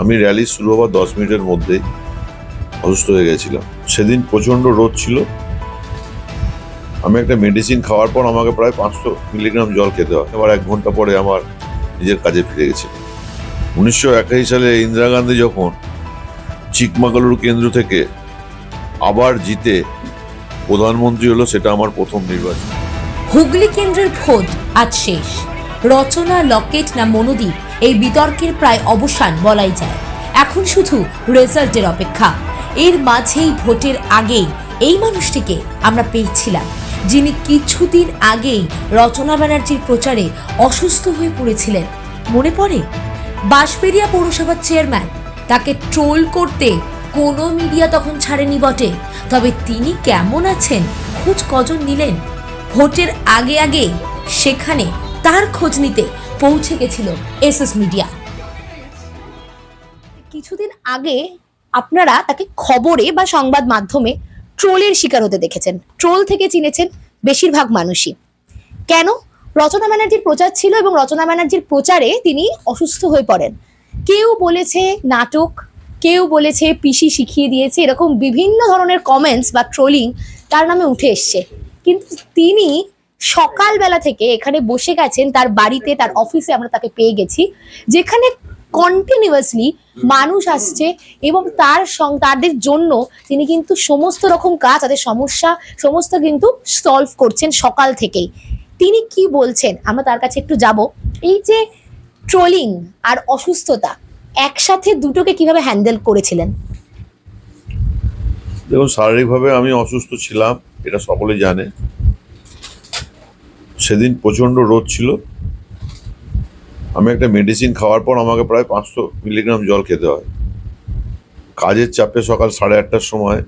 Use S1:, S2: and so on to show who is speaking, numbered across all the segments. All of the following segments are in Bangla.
S1: আমি র্যালি শুরু হওয়ার দশ মিনিটের মধ্যেই অসুস্থ হয়ে গেছিলাম। সেদিন প্রচণ্ড রোদ ছিল। আমি একটা মেডিসিন খাওয়ার পর আমাকে প্রায় পাঁচশো মিলিগ্রাম জল খেতে হয়। এবার এক ঘণ্টা পরে আমার নিজের কাজে ফিরে গেছি। উনিশশো একাশি সালে ইন্দিরা গান্ধী যখন চিকমাগালুর কেন্দ্র থেকে আবার জিতে প্রধানমন্ত্রী হলো, সেটা আমার প্রথম নির্বাচন।
S2: হুগলি কেন্দ্রের ভোট আজ শেষ। রচনা, লকেট না মনোদীপ? এই বিতর্কের প্রায় অবসান বলাই যায়। এখন শুধু রেজাল্টের অপেক্ষা। এর মাঝেই ভোটের আগেই এই মানুষটিকে আমরা পেয়েছিলাম, যিনি কিছুদিন আগেই রচনা ব্যানার্জির প্রচারে অসুস্থ হয়ে পড়েছিলেন। মনে পড়ে? বাঁশবেরিয়া পৌরসভার চেয়ারম্যান তাকে ট্রোল করতে কোনো মিডিয়া তখন ছাড়েনি বটে। তবে তিনি কেমন আছেন, খোঁজ কজন নিলেন? ভোটের আগে আগে সেখানে তার খোঁজ নিতে পৌঁছে গেছিল এসএস মিডিয়া।
S3: কিছুদিন আগে আপনারা তাকে খবরে বা সংবাদ মাধ্যমে ট্রোলের শিকার হতে দেখেছেন। ট্রোল থেকে চিনেছেন বেশিরভাগ মানুষই। কেন? রচনা ব্যানার্জির প্রচার ছিল এবং রচনা ব্যানার্জির প্রচারে তিনি অসুস্থ হয়ে পড়েন। কেউ বলেছে নাটক, কেউ বলেছে পিসি শিখিয়ে দিয়েছে, এরকম বিভিন্ন ধরনের কমেন্টস বা ট্রোলিং তার নামে উঠে এসছে। কিন্তু তিনি সকালবেলা থেকে এখানে বসে গেছেন তার বাড়িতে, তার অফিসে আমরা তাকে পেয়ে গেছি, যেখানে কন্টিনিউয়াসলি মানুষ আসছে এবং তার তাদের জন্য তিনি কিন্তু সমস্ত রকম কাজ, তাদের সমস্যা, সমস্ত কিন্তু সলভ করছেন সকাল থেকেই। তিনি কি বলছেন? আমরা তার কাছে একটু যাব। এই যে ট্রোলিং আর অসুস্থতা, একসাথে দুটোকে কীভাবে হ্যান্ডেল করেছিলেন?
S1: দেখুন, শারীরিকভাবে আমি অসুস্থ ছিলাম, এটা সকলে জানে। সেদিন প্রচণ্ড রোদ ছিল। আমি একটা মেডিসিন খাওয়ার পর আমাকে প্রায় পাঁচশো মিলিগ্রাম জল খেতে হয়। কাজের চাপে সকাল সাড়ে আটটার সময়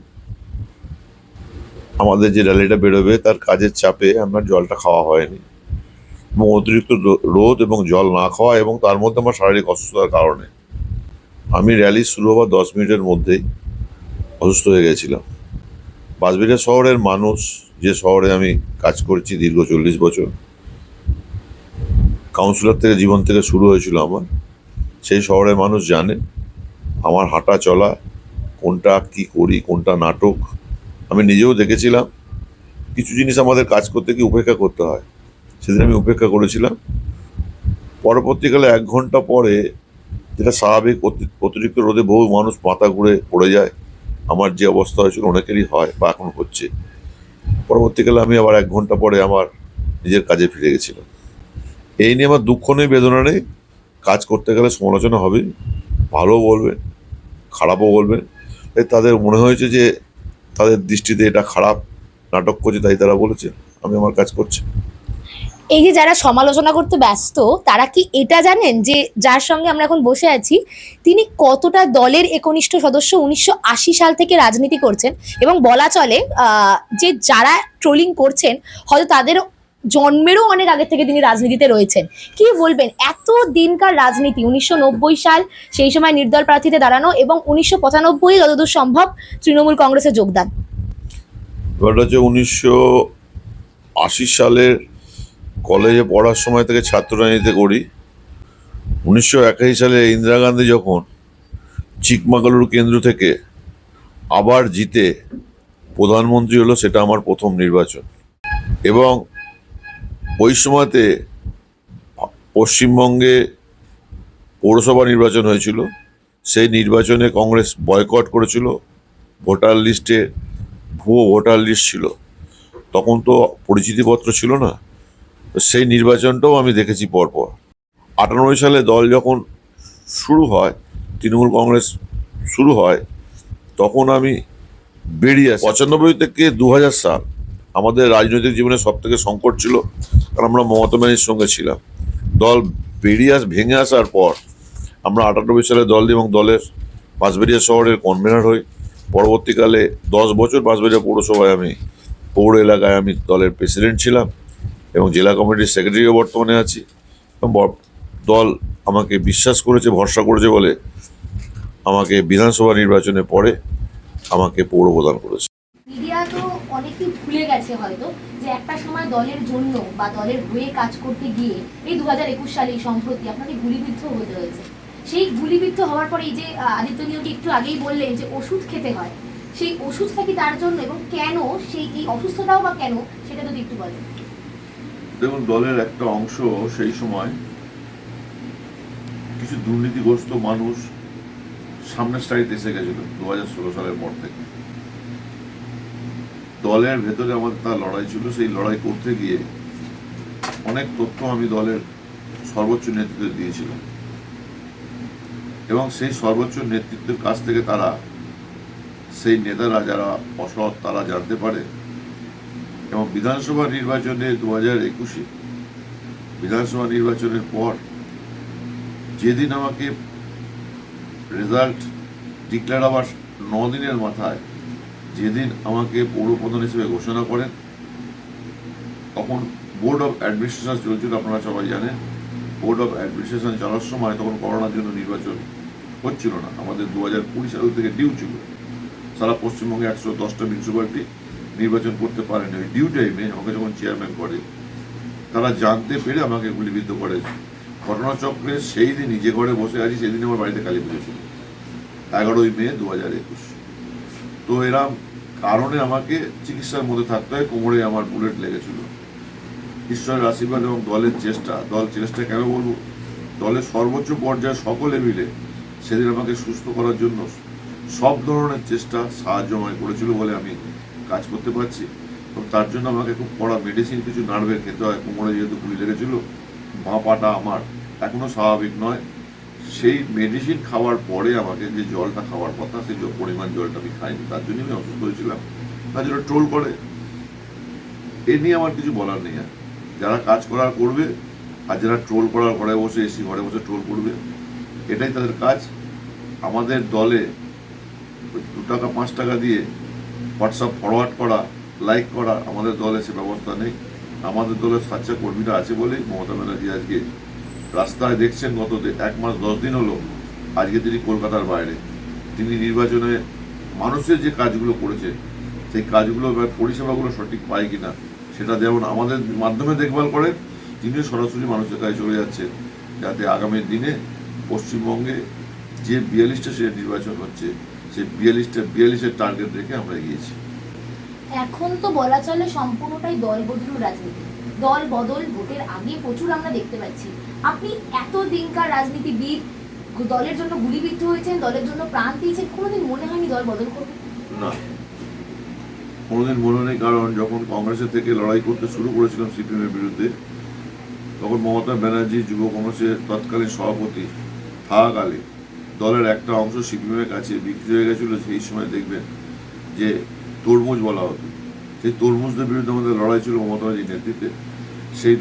S1: আমাদের যে র্যালিটা বেরোবে, তার কাজের চাপে আমার জলটা খাওয়া হয়নি। এবং অতিরিক্ত রোদ এবং জল না খাওয়া এবং তার মধ্যে আমার শারীরিক অসুস্থতার কারণে আমি র্যালি শুরু হওয়ার দশ মিনিটের মধ্যেই অসুস্থ হয়ে গেছিলাম। বাসবিরা শহরের মানুষ যে শহরে আমি কাজ করেছি দীর্ঘ চল্লিশ বছর কাউন্সিলর থেকে জীবন থেকে শুরু হয়েছিল আমার। সেই শহরের মানুষ জানে আমার হাঁটা চলা, কোনটা কি করি, কোনটা নাটক। আমি নিজেও দেখেছিলাম, কিছু জিনিস আমাদের কাজ করতে গিয়ে উপেক্ষা করতে হয়। সেদিন আমি উপেক্ষা করেছিলাম। পরবর্তীকালে এক ঘণ্টা পরে যেটা স্বাভাবিক, অতি- অতিরিক্ত রোদে বহু মানুষ মাথা ঘুরে পড়ে যায়। আমার যে অবস্থা হয়েছিল অনেকেরই হয় বা এখন হচ্ছে। পরবর্তীকালে আমি আবার এক ঘণ্টা পরে আমার নিজের কাজে ফিরে গেছিলাম। এই নিয়ে আমার দুঃখ নেই, বেদনা নেই। কাজ করতে গেলে সমালোচনা হবে ভালো বলবে, খারাপও বলবে। তাদের মনে হয়েছে যে তাদের দৃষ্টিতে এটা খারাপ নাটক করছে, তাই তারা বলেছে, আমি আমার কাজ করছি।
S3: এই যে যারা সমালোচনা করতে ব্যস্ত, তারা কি এটা জানেন যে যার সঙ্গে আমরা এখন বসে আছি, তিনি কতটা দলের একনিষ্ঠ সদস্য উনিশশো আশি সাল থেকে রাজনীতি করছেন এবং বলা চলে যে যারা ট্রোলিং করছেন, হয়তো তাদের জন্মেরও অনেক আগে থেকে তিনি রাজনীতিতে রয়েছেন। কি বলবেন? এত দিনকার রাজনীতি, উনিশশো নব্বই সাল সেই সময় নির্দল প্রার্থীতে দাঁড়ানো এবং উনিশশো পঁচানব্বই যতদূর সম্ভব তৃণমূল কংগ্রেসে যোগদান।
S1: উনিশশো আশি সালের কলেজে পড়ার সময় থেকে ছাত্র রাজনীতি করি। উনিশশো একাশি সালে ইন্দিরা গান্ধী যখন চিকমাগালুর কেন্দ্র থেকে আবার জিতে প্রধানমন্ত্রী হলো, সেটা আমার প্রথম নির্বাচন। এবং ওই সময়তে পশ্চিমবঙ্গে পৌরসভা নির্বাচন হয়েছিল। সেই নির্বাচনে কংগ্রেস বয়কট করেছিল। ভোটার লিস্টে ভুয়ো ভোটার লিস্ট ছিল। তখন তো পরিচিতিপত্র ছিল না। সেই নির্বাচনটাও আমি দেখেছি পরপর। আটানব্বই সালে দল যখন শুরু হয়, তৃণমূল কংগ্রেস শুরু হয়, তখন আমি বেরিয়ে আসি। পঁচানব্বই থেকে দু হাজার সাল আমাদের রাজনৈতিক জীবনে সব থেকে সংকট ছিল, কারণ আমরা মমতা ব্যানার্জির সঙ্গে ছিলাম। দল বেরিয়ে আস, ভেঙে আসার পর আমরা আটানব্বই সালে দল এবং দলের বাঁশবেড়িয়া শহরের কনভেনার হই। পরবর্তীকালে দশ বছর বাঁশবেড়িয়া পৌরসভায় আমি, পৌর এলাকায় আমি দলের প্রেসিডেন্ট ছিলাম। এবং জেলা কমিটির সেক্রেটারিও বর্তমানে আছি এবং দল আমাকে বিশ্বাস করেছে, ভরসা করেছে বলে আমাকে বিধানসভা নির্বাচনে পরে আমাকে পৌর প্রদান করেছে।
S3: মিডিয়া তো অনেকেই ভুলে গেছে হয়তো যে একটা সময় দলের জন্য বা দলের হয়ে কাজ করতে গিয়ে এই দু হাজার একুশ সালে সম্প্রতি আপনাকে গুলিবিদ্ধ হতে হয়েছে।
S4: সেই গুলিবিদ্ধ হওয়ার পরে এই যে আদিত্য নিয়োগী একটু আগেই বললেন যে ওষুধ খেতে হয়। সেই ওষুধটা কি তার জন্য এবং কেন সেই, এই অসুস্থতাও বা কেন সেটা যদি একটু বলেন।
S1: দেখুন, দলের একটা অংশ সেই সময় কিছু দুর্নীতিগ্রস্ত মানুষ সামনের সারিতে এসে গেছিল দু হাজার ষোলো সালের পর থেকে। দলের ভেতরে আমাদের তার লড়াই ছিল, সেই লড়াই করতে গিয়ে অনেক তথ্য আমি দলের সর্বোচ্চ নেতৃত্ব দিয়েছিলাম। এবং সেই সর্বোচ্চ নেতৃত্বের কাছ থেকে তারা, সেই নেতারা যারা অসৎ তারা জানতে পারে এবং বিধানসভা নির্বাচনে দু হাজার একুশে, বিধানসভা নির্বাচনের পর যেদিন আমাকে রেজাল্ট ডিক্লেয়ার ন দিনের মাথায়, যেদিন আমাকে পৌর প্রধান হিসেবে ঘোষণা করেন, তখন বোর্ড অফ অ্যাডমিনিস্ট্রেশন চলছিল, আপনারা সবাই জানেন। বোর্ড অফ অ্যাডমিনিস্ট্রেশন চলার সময় তখন করোনার জন্য নির্বাচন হচ্ছিল না। আমাদের দু হাজার কুড়ি সাল থেকে ডিউ ছিল। সারা পশ্চিমবঙ্গে একশো দশটা মিউনিসিপ্যালিটি নির্বাচন করতে পারেনি। ওই ডিউ টাইমে আমাকে যখন চেয়ারম্যান করে, তারা জানতে পেরে আমাকে গুলিবিদ্ধ করে। ঘটনাচক্রে সেই দিনই যে ঘরে বসে আছি সেদিন আমার বাড়িতে কালী পুজো ছিল। এগারোই মে দু হাজার একুশ। তো এরম কারণে আমাকে চিকিৎসার মধ্যে থাকতে হয়, কোমরে আমার বুলেট লেগেছিল। ঈশ্বরের আশীর্বাদ এবং দলের চেষ্টা, দল চেষ্টা কেন বলব দলের সর্বোচ্চ পর্যায়ে সকলে মিলে সেদিন আমাকে সুস্থ করার জন্য সব ধরনের চেষ্টা সাহায্য আমায় করেছিল বলে আমি কাজ করতে পারছি। এবং তার জন্য আমাকে খুব কড়া মেডিসিন কিছু নার্ভের খেতে হয়। কোমরে যেহেতু গুলি লেগেছিল বাঁ পাটা আমার এখনও স্বাভাবিক নয়। সেই মেডিসিন খাওয়ার পরে আমাকে যে জলটা খাওয়ার কথা, সেই পরিমাণ জলটা আমি খাইনি। তার জন্য আমি অসুস্থ হয়েছিলাম। তার জন্য ট্রোল করে। এ নিয়ে আমার কিছু বলার নেই আর। যারা কাজ করার করবে, আর যারা ট্রোল করার ঘরে বসে এসি ঘরে বসে ট্রোল করবে, এটাই তাদের কাজ। আমাদের দলে দু টাকা, পাঁচ টাকা দিয়ে হোয়াটসঅ্যাপ ফরওয়ার্ড করা লাইক করা আমাদের দলে সে ব্যবস্থা নেই। আমাদের দলের স্বাচ্ছা কর্মীরা আছে বলেই মমতা ব্যানার্জি আজকে রাস্তায় দেখছেন গত এক মাস দশ দিন হলো, আজকে তিনি কলকাতার বাইরে। তিনি নির্বাচনে মানুষের যে কাজগুলো করেছে, সেই কাজগুলো পরিষেবাগুলো সঠিক পায় কিনা, সেটা যেমন আমাদের মাধ্যমে দেখভাল করেন তিনিও সরাসরি মানুষের কাছে চলে যাচ্ছেন যাতে আগামী দিনে পশ্চিমবঙ্গে যে বিয়াল্লিশটা সে নির্বাচন হচ্ছে সেই বিয়াল্লিশটা বিয়াল্লিশের টার্গেট রেখে আমরা এগিয়েছি।
S4: এখন তো বলা চলে সম্পূর্ণটাই দল বদলু রাজনীতি। দল বদল ভোটের আগে প্রচুর আমরা দেখতে পাচ্ছি। আপনি এত দিনকার রাজনীতিবিদ দলের জন্য গুলিবিদ্ধ হয়েছেন দলের জন্য প্রাণ দিয়েছেন কোনোদিন মনে হয়নি দল বদল করবে?
S1: না। কোনোদিন মনে নেই কারণ যখন কংগ্রেসের থেকে লড়াই করতে শুরু করেছিলাম সিপিএম এর বিরুদ্ধে তখন মমতা ব্যানার্জি যুব কংগ্রেসের তৎকালীন সভাপতি থাকাকালে দলের একটা অংশ সিপিএম এর কাছে বিক্রি হয়ে গেছিল, সেই সময় দেখবেন যে তরমুজ বলা হতো। সেই তরমুজদের বিরুদ্ধে আমাদের লড়াই ছিল মমতা ব্যানার্জির নেতৃত্বে। সেই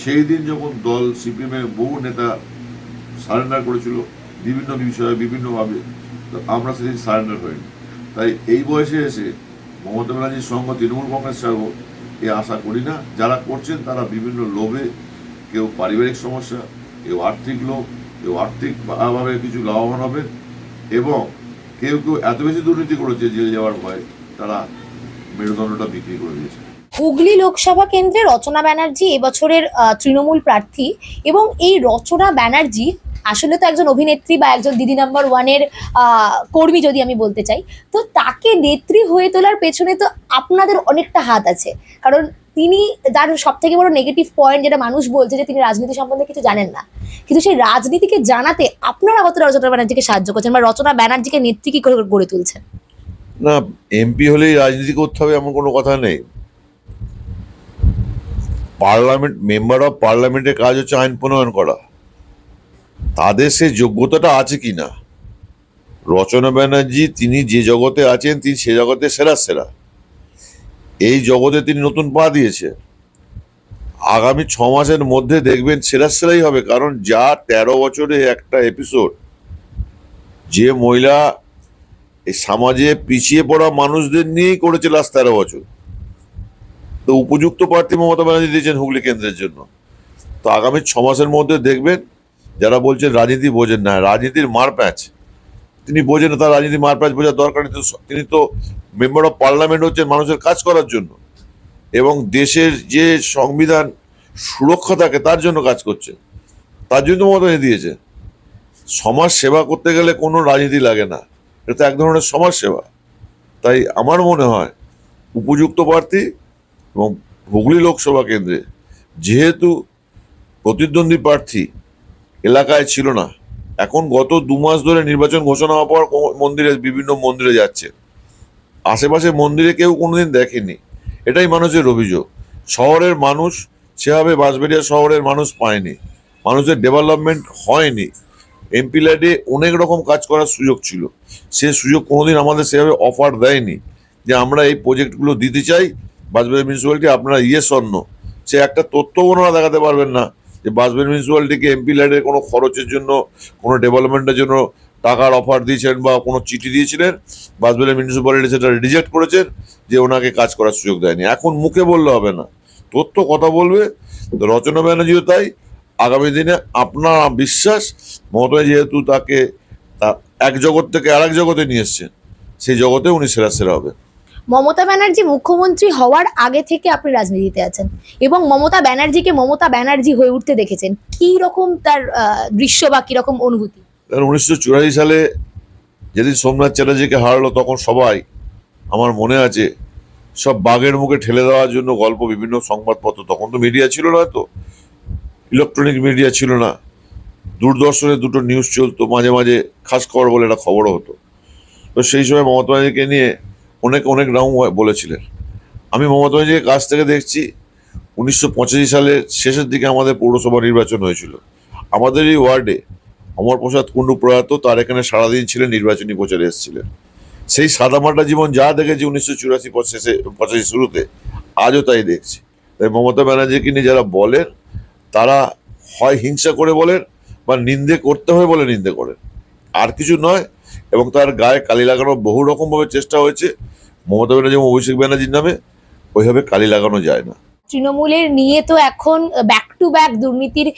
S1: সেই দিন যখন দল সিপিএমের বহু নেতা সারেন্ডার করেছিল, বিভিন্ন বিষয়ে বিভিন্নভাবে, তো আমরা সেদিন সারেন্ডার হইনি। তাই এই বয়সে এসে মমতা ব্যানার্জির সঙ্গে তৃণমূল কংগ্রেস ছাড়বো এ আশা করি না। যারা করছেন তারা বিভিন্ন লোভে, কেউ পারিবারিক সমস্যা, কেউ আর্থিক লোভ কেউ আর্থিক ভাবে কিছু লাভবান হবে এবং কেউ কেউ এত বেশি দুর্নীতি করেছে জেল যাওয়ার ভয় তারা মেরুদণ্ডটা বিক্রি করে দিয়েছে।
S3: হুগলি লোকসভা কেন্দ্রে রচনা ব্যানার্জি এবছরের তৃণমূল প্রার্থী এবং এই রচনা ব্যানার্জি আসলে তো একজন অভিনেত্রী বা একজন দিদি নাম্বার ওয়ানের কর্মী যদি আমি বলতে চাই, তো তাকে নেত্রী হয়ে তোলার পেছনে তো আপনাদের অনেকটা হাত আছে। কারণ তিনি যার সব থেকে বড় নেগেটিভ পয়েন্ট যেটা মানুষ বলছে যে তিনি রাজনীতি সম্বন্ধে কিছু জানেন না। কিন্তু সেই রাজনীতিকে জানাতে আপনারা কতটা রচনা ব্যানার্জিকে সাহায্য করছেন বা রচনা ব্যানার্জিকে নেত্রী কি গড়ে তুলছেন?
S1: না, এমপি হলেই রাজনীতি করতে হবে এমন কোনো কথা নেই। পার্লামেন্ট, মেম্বার অফ পার্লামেন্টের কাজ হচ্ছে আইন প্রণয়ন করা। তাদের সে যোগ্যতাটা আছে কি না? রচনা ব্যানার্জি, তিনি যে জগতে আছেন, তিনি সে জগতে সেরা সেরা। এই জগতে তিনি নতুন পা দিয়েছে আগামী ছ মাসের মধ্যে দেখবেন সেরা সেরাই হবে, কারণ যা তেরো বছরে একটা এপিসোড যে মহিলা এই সমাজে পিছিয়ে পড়া মানুষদের নিয়েই করেছে লাস্ট তেরো বছর। তো উপযুক্ত প্রার্থী মমতা ব্যানার্জি দিয়েছেন হুগলি কেন্দ্রের জন্য। তো আগামী ছ মাসের মধ্যে দেখবেন, যারা বলছেন রাজনীতি বোঝেন না, রাজনীতির মার প্যাচ। তিনি বোঝেন না তার রাজনীতি মার প্যাচ বোঝার দরকার নেই তিনি তো মেম্বার অফ পার্লামেন্ট হচ্ছেন মানুষের কাজ করার জন্য। এবং দেশের যে সংবিধান সুরক্ষা থাকে, তার জন্য কাজ করছে। তার জন্য তো মমতা ব্যানার্জি দিয়েছে। সমাজ সেবা করতে গেলে কোনো রাজনীতি লাগে না। এটা এক ধরনের সমাজ সেবা। তাই আমার মনে হয়, উপযুক্ত প্রার্থী এবং হুগলি লোকসভা কেন্দ্রে যেহেতু প্রতিদ্বন্দ্বী প্রার্থী এলাকায় ছিল না, এখন গত দু মাস ধরে নির্বাচন ঘোষণা হওয়ার পর মন্দিরে বিভিন্ন মন্দিরে যাচ্ছে। আশেপাশে মন্দিরে কেউ কোনোদিন দেখেনি। এটাই মানুষের অভিযোগ। শহরের মানুষ সেভাবে বাঁশবেড়িয়া শহরের মানুষ পায়নি। মানুষের ডেভেলপমেন্ট হয়নি। এমপি ল্যাডে অনেক রকম কাজ করার সুযোগ ছিল। সে সুযোগ কোনোদিন আমাদের সেভাবে অফার দেয়নি। যে আমরা এই প্রজেক্টগুলো দিতে চাই, বাঁশবেড়িয়া মিউনিসিপ্যালিটি আপনারা ইয়ে স্বর্ণ সে একটা তথ্য ওনারা দেখাতে পারবেন না যে বাঁশবেড়িয়া মিউনিসিপ্যালিটিকে এমপি ল্যাডের কোনো খরচের জন্য, কোনো ডেভেলপমেন্টের জন্য টাকার অফার দিয়েছেন বা কোনো চিঠি দিয়েছিলেন বাঁশবেড়িয়া মিউনিসিপ্যালিটি সেটা রিজেক্ট করেছেন, যে ওনাকে কাজ করার সুযোগ দেয়নি। এখন মুখে বললে হবে না। তথ্য কথা বলবে রচনা ব্যানার্জিও তাই। আগামী দিনে আপনার বিশ্বাস মমতা যেহেতু তাকে তা এক জগৎ থেকে আরেক জগতে নিয়ে এসছেন, সেই জগতে উনি সেরা সেরা হবে
S3: মমতা ব্যানার্জি মুখ্যমন্ত্রী হওয়ার আগে থেকে আপনি রাজনীতিতে আছেন এবং মমতা ব্যানার্জিকে মমতা ব্যানার্জি হয়ে উঠতে দেখেছেন। কি রকম তার দৃশ্য বা কি রকম অনুভূতি
S1: উনিশশো চুরাশি সালে যেদিন সোমনাথ চ্যাটার্জিকে হারালো, তখন সবাই, আমার মনে আছে, সব বাঘের মুখে ঠেলে দেওয়ার জন্য গল্প, বিভিন্ন সংবাদপত্র, তখন তো মিডিয়া ছিল না তো। ইলেকট্রনিক মিডিয়া ছিল না। দূরদর্শনে দুটো নিউজ চলতো, মাঝে মাঝে খাস খবর বলে একটা খবরও হতো। তো সেই সময় মমতা ব্যানার্জিকে নিয়ে অনেক অনেক নাম বলেছিলেন। আমি মমতা ব্যানার্জির কাছ থেকে দেখছি, উনিশশো পঁচাশি সালের শেষের দিকে আমাদের পৌরসভা নির্বাচন হয়েছিল। আমাদের এই ওয়ার্ডে অমর প্রসাদ কুণ্ডু প্রয়াত তার এখানে সারাদিন ছিলেন, নির্বাচনী প্রচারে এসেছিলেন। সেই সাদামাটা জীবন যা দেখেছি উনিশশো চুরাশি শেষে পঁচাশি শুরুতে, আজও তাই দেখছি। তাই মমতা ব্যানার্জিকে নিয়ে যারা বলেন, তারা হয় হিংসা করে বলেন বা নিন্দে করতে হয় বলে নিন্দে করেন। আর কিছু নয়, এবং তার গায়ে কালি লাগানোর বহু রকমভাবে চেষ্টা হয়েছে। মমতা ব্যানার্জি এবং অভিষেক ব্যানার্জির নামে ওইভাবে কালি লাগানো যায় না।
S3: তৃণমূলের নিয়ে তো এখন ব্যাক টু ব্যাক দুর্নীতির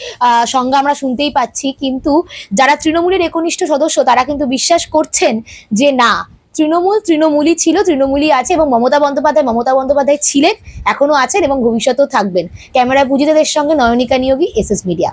S3: সংজ্ঞা আমরা শুনতেই পাচ্ছি। কিন্তু যারা তৃণমূলের একনিষ্ঠ সদস্য, তারা কিন্তু বিশ্বাস করছেন যে না, তৃণমূল তৃণমূলই ছিল, তৃণমূলই আছে এবং মমতা বন্দ্যোপাধ্যায় মমতা বন্দ্যোপাধ্যায় ছিলেন এখনও আছেন এবং ভবিষ্যতেও থাকবেন। ক্যামেরায় পুজিতাদের সঙ্গে Nayanika Niyogi S S media.